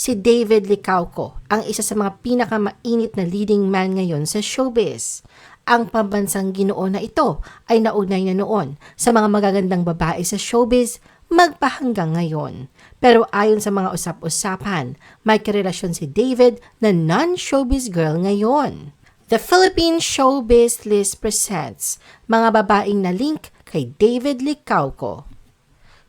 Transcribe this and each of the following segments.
Si David Licauco, ang isa sa mga pinakamainit na leading man ngayon sa showbiz. Ang pambansang ginoo na ito ay naunay na noon sa mga magagandang babae sa showbiz magpahanggang ngayon. Pero ayon sa mga usap-usapan, may karelasyon si David na non-showbiz girl ngayon. The Philippine Showbiz List presents mga babaeng na link kay David Licauco.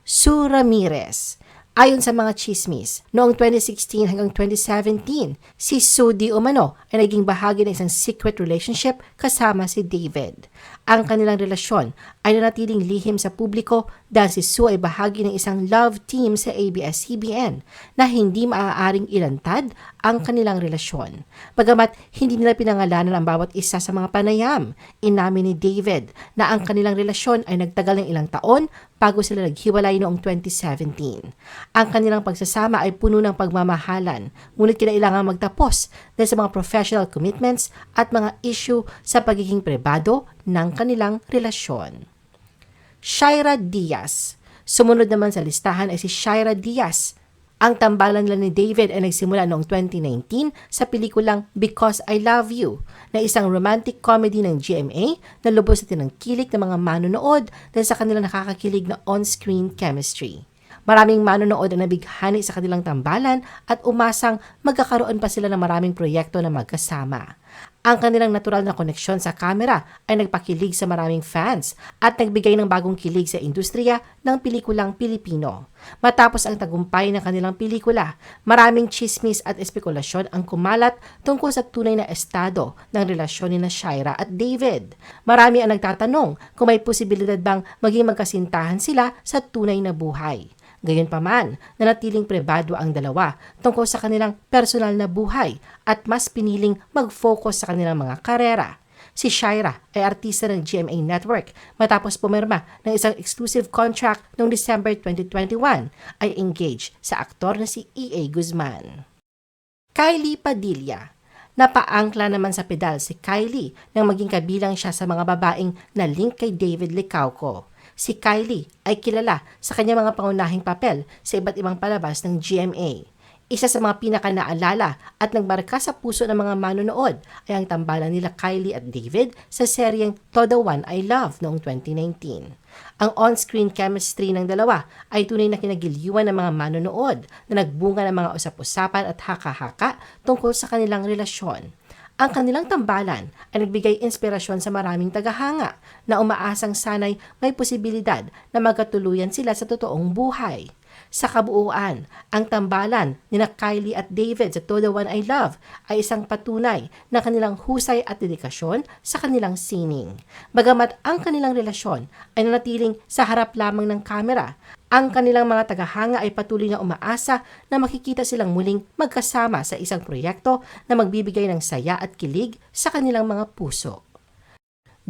Sue Ramirez. Ayon sa mga chismis, noong 2016 hanggang 2017, si Sue Di Umano ay naging bahagi ng isang secret relationship kasama si David. Ang kanilang relasyon ay nanatiling lihim sa publiko dahil si Sue ay bahagi ng isang love team sa ABS-CBN na hindi maaaring ilantad ang kanilang relasyon. Bagamat hindi nila pinangalanan ang bawat isa sa mga panayam, inamin ni David na ang kanilang relasyon ay nagtagal ng ilang taon bago sila naghiwalay noong 2017. Ang kanilang pagsasama ay puno ng pagmamahalan, ngunit kinailangan magtapos dahil sa mga professional commitments at mga issue sa pagiging pribado ng kanilang relasyon. Shaira Diaz. Sumunod naman sa listahan ay si Shaira Diaz. Ang tambalan nila ni David ay nagsimula noong 2019 sa pelikulang Because I Love You na isang romantic comedy ng GMA na lubos na tinangkilik ng mga manonood dahil sa kanilang nakakakilig na on-screen chemistry. Maraming manonood ang nabighani sa kanilang tambalan at umasang magkakaroon pa sila ng maraming proyekto na magkasama. Ang kanilang natural na koneksyon sa kamera ay nagpakilig sa maraming fans at nagbigay ng bagong kilig sa industriya ng pelikulang Pilipino. Matapos ang tagumpay ng kanilang pelikula, maraming chismis at espekulasyon ang kumalat tungkol sa tunay na estado ng relasyon ni na Shaira at David. Marami ang nagtatanong kung may posibilidad bang maging magkasintahan sila sa tunay na buhay. Gayunpaman, nanatiling pribado ang dalawa tungkol sa kanilang personal na buhay at mas piniling mag-focus sa kanilang mga karera. Si Shaira ay artista ng GMA Network matapos pumirma ng isang exclusive contract noong December 2021 ay engaged sa aktor na si E.A. Guzman. Kylie Padilla Napaangkla naman sa pedal si Kylie nang maging kabilang siya sa mga babaeng na link kay David Licauco. Si Kylie ay kilala sa kanyang mga pangunahing papel sa iba't ibang palabas ng GMA. Isa sa mga pinakanaalala at nagmarka sa puso ng mga manonood ay ang tambalan nila Kylie at David sa seryeng Todo One I Love noong 2019. Ang on-screen chemistry ng dalawa ay tunay na kinagiliwan ng mga manonood na nagbunga ng mga usap-usapan at haka-haka tungkol sa kanilang relasyon. Ang kanilang tambalan ay nagbigay inspirasyon sa maraming tagahanga na umaasang sanay may posibilidad na magkatuluyan sila sa totoong buhay. Sa kabuuan, ang tambalan ni na Kylie at David sa Todo One I Love ay isang patunay na kanilang husay at dedikasyon sa kanilang sining. Bagamat ang kanilang relasyon ay nanatiling sa harap lamang ng kamera, ang kanilang mga tagahanga ay patuloy na umaasa na makikita silang muling magkasama sa isang proyekto na magbibigay ng saya at kilig sa kanilang mga puso.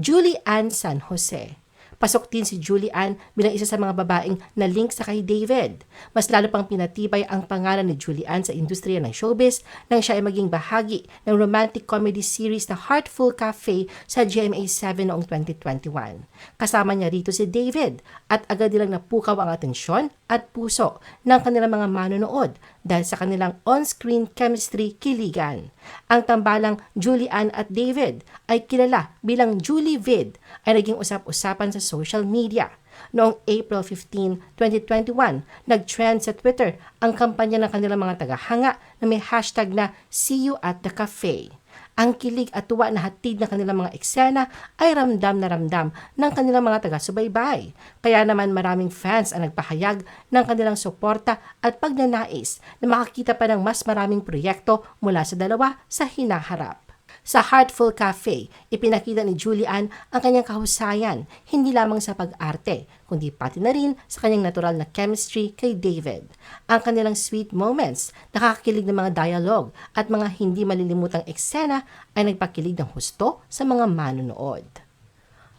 Julie Ann San Jose Pasok din si Julie Ann bilang isa sa mga babaeng na link sa kay David. Mas lalo pang pinatibay ang pangalan ni Julie Ann sa industriya ng showbiz nang siya ay maging bahagi ng romantic comedy series na Heartful Cafe sa GMA7 noong 2021. Kasama niya rito si David at agad nilang napukaw ang atensyon at puso ng kanilang mga manonood dahil sa kanilang on-screen chemistry kiligan. Ang tambalang Julie Ann at David ay kilala bilang Julie Vid ay naging usap-usapan sa social media. Noong April 15, 2021, nag-trend sa Twitter ang kampanya ng kanilang mga tagahanga na may hashtag na See You at the Cafe. Ang kilig at tuwa na hatid ng kanilang mga eksena ay ramdam na ramdam ng kanilang mga taga-subaybay. Kaya naman maraming fans ang nagpahayag ng kanilang suporta at pagnanais na makakita pa ng mas maraming proyekto mula sa dalawa sa hinaharap. Sa Heartful Cafe, ipinakita ni Julian ang kanyang kahusayan, hindi lamang sa pag-arte, kundi pati na rin sa kanyang natural na chemistry kay David. Ang kanilang sweet moments, nakakakilig ng mga dialogue at mga hindi malilimutang eksena ay nagpakilig ng husto sa mga manonood.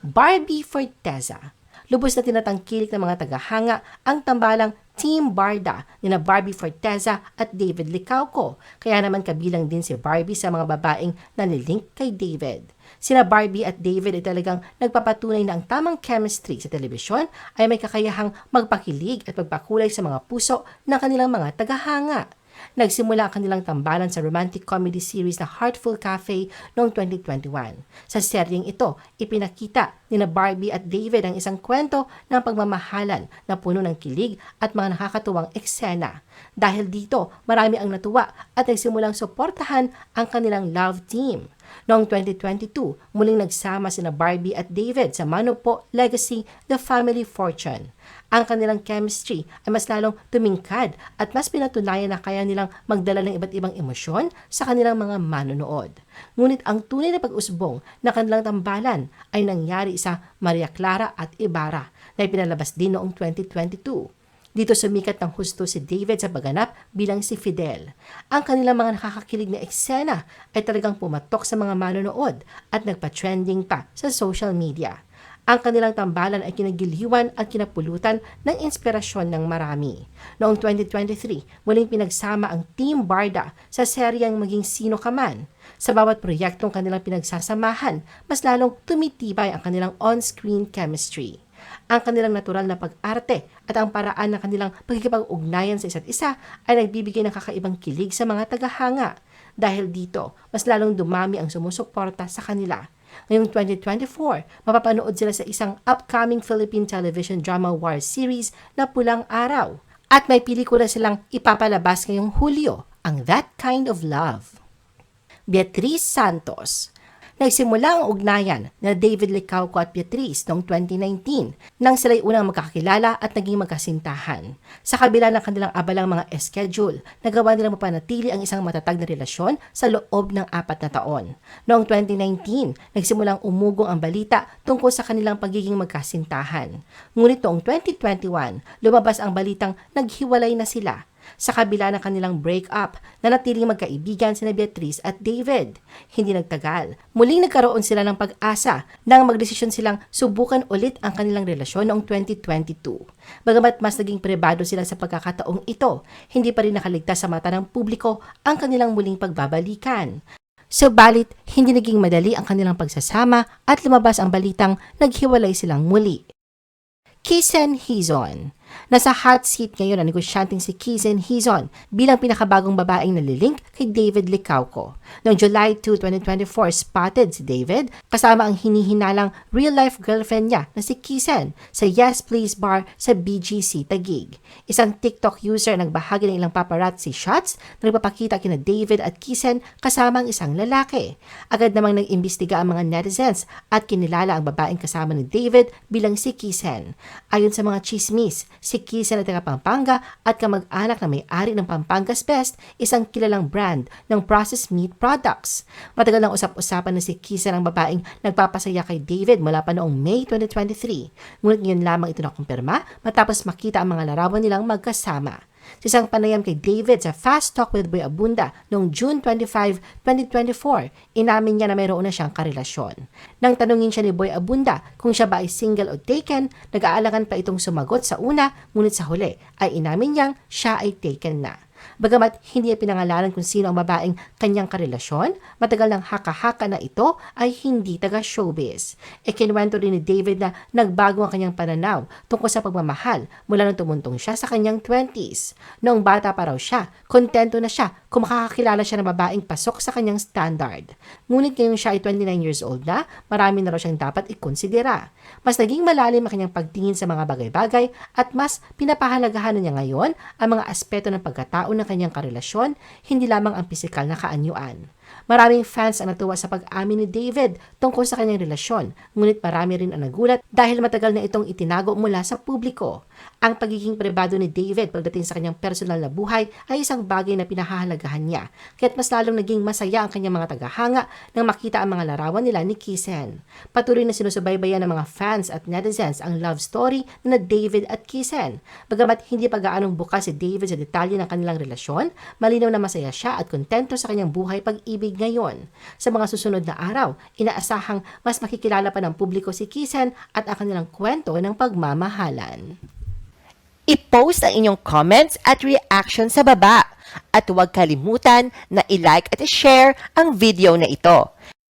Barbie Forteza Lubos na tinatangkilik ng mga tagahanga ang tambalang Team Barda ni na Barbie Forteza at David Licauco. Kaya naman kabilang din si Barbie sa mga babaeng nanilink kay David. Sina Barbie at David ay talagang nagpapatunay na ang tamang chemistry sa telebisyon ay may kakayahang magpakilig at magpakulay sa mga puso ng kanilang mga tagahanga. Nagsimula ang kanilang tambalan sa romantic comedy series na Heartful Cafe noong 2021. Sa seryeng ito, ipinakita ni na Barbie at David ang isang kwento ng pagmamahalan na puno ng kilig at mga nakakatuwang eksena. Dahil dito, marami ang natuwa at nagsimulang suportahan ang kanilang love team. Noong 2022, muling nagsama sina Barbie at David sa Manupo Legacy The Family Fortune. Ang kanilang chemistry ay mas lalong tumingkad at mas pinatunayan na kaya nilang magdala ng iba't ibang emosyon sa kanilang mga manonood. Ngunit ang tunay na pag-usbong na kanilang tambalan ay nangyari sa Maria Clara at Ibarra na ipinalabas din noong 2022. Dito sumikat ng husto si David sa pagganap bilang si Fidel. Ang kanilang mga nakakakilig na eksena ay talagang pumatok sa mga manonood at nagpa-trending pa sa social media. Ang kanilang tambalan ay kinagiliwan at kinapulutan ng inspirasyon ng marami. Noong 2023, muling pinagsama ang Team Barda sa seryeng Maging Sino Ka Man. Sa bawat proyektong kanilang pinagsasamahan, mas lalong tumitibay ang kanilang on-screen chemistry ang kanilang natural na pag-arte at ang paraan ng kanilang pagkikipag-ugnayan sa isa't isa ay nagbibigay ng kakaibang kilig sa mga tagahanga. Dahil dito, mas lalong dumami ang sumusuporta sa kanila. Ngayong 2024, mapapanood sila sa isang upcoming Philippine television drama war series na Pulang Araw. At may pelikula silang ipapalabas ngayong Hulyo, ang That Kind of Love. Beatriz Santos Nagsimula ang ugnayan na David Licauco at Beatriz noong 2019 nang sila'y unang magkakilala at naging magkasintahan. Sa kabila ng kanilang abalang mga schedule, nagawa nilang mapanatili ang isang matatag na relasyon sa loob ng apat na taon. Noong 2019, nagsimulang umugong ang balita tungkol sa kanilang pagiging magkasintahan. Ngunit noong 2021, lumabas ang balitang naghiwalay na sila sa kabila ng kanilang breakup, nanatiling magkaibigan sina Beatrice at David. Hindi nagtagal. Muling nagkaroon sila ng pag-asa nang magdesisyon silang subukan ulit ang kanilang relasyon noong 2022. Bagamat mas naging pribado sila sa pagkakataong ito, hindi pa rin nakaligtas sa mata ng publiko ang kanilang muling pagbabalikan. Subalit, hindi naging madali ang kanilang pagsasama at lumabas ang balitang naghiwalay silang muli. Kisen Hizon Nasa hot seat ngayon ang negosyanteng si Kizen Hizon bilang pinakabagong babaeng nalilink kay David Licauco. Noong July 2, 2024, spotted si David kasama ang hinihinalang real-life girlfriend niya na si Kizen sa Yes Please Bar sa BGC Taguig. Isang TikTok user nagbahagi ng ilang paparazzi shots na nagpapakita kina David at Kizen kasama ang isang lalaki. Agad namang nag-imbestiga ang mga netizens at kinilala ang babaeng kasama ni David bilang si Kizen. Ayon sa mga chismis, si Kisa na taga Pampanga at kamag-anak na may-ari ng Pampanga's Best, isang kilalang brand ng processed meat products. Matagal nang usap-usapan na si Kisa ng babaeng nagpapasaya kay David mula pa noong May 2023. Ngunit ngayon lamang ito nakumpirma matapos makita ang mga larawan nilang magkasama. Sa isang panayam kay David sa Fast Talk with Boy Abunda noong June 25, 2024, inamin niya na mayroon na siyang karelasyon. Nang tanungin siya ni Boy Abunda kung siya ba ay single o taken, nag-aalangan pa itong sumagot sa una, ngunit sa huli ay inamin niyang siya ay taken na. Bagamat hindi niya pinangalanan kung sino ang babaeng kanyang karelasyon, matagal ng haka-haka na ito ay hindi taga-showbiz. Ikinwento rin ni David na nagbago ang kanyang pananaw tungkol sa pagmamahal mula nang tumuntong siya sa kanyang 20s. Noong bata pa raw siya, kontento na siya kung makakakilala siya ng babaeng pasok sa kanyang standard. Ngunit ngayong siya ay 29 years old na, marami na raw siyang dapat ikonsidera. Mas naging malalim ang kanyang pagtingin sa mga bagay-bagay at mas pinapahalagahan na niya ngayon ang mga aspeto ng pagkatao ng kanyang karelasyon, hindi lamang ang pisikal na kaanyuan. Maraming fans ang natuwa sa pag-amin ni David tungkol sa kanyang relasyon, ngunit marami rin ang nagulat dahil matagal na itong itinago mula sa publiko. Ang pagiging pribado ni David pagdating sa kanyang personal na buhay ay isang bagay na pinahahalagahan niya, kaya't mas lalong naging masaya ang kanyang mga tagahanga nang makita ang mga larawan nila ni Kisen. Patuloy na sinusubaybayan ng mga fans at netizens ang love story na David at Kisen. Bagamat hindi pa gaanong bukas si David sa detalye ng kanilang relasyon, malinaw na masaya siya at kontento sa kanyang buhay pag-ibig ngayon. Sa mga susunod na araw, inaasahang mas makikilala pa ng publiko si Kisen at ang kanilang kwento ng pagmamahalan. I-post ang inyong comments at reaction sa baba. At huwag kalimutan na i-like at i-share ang video na ito.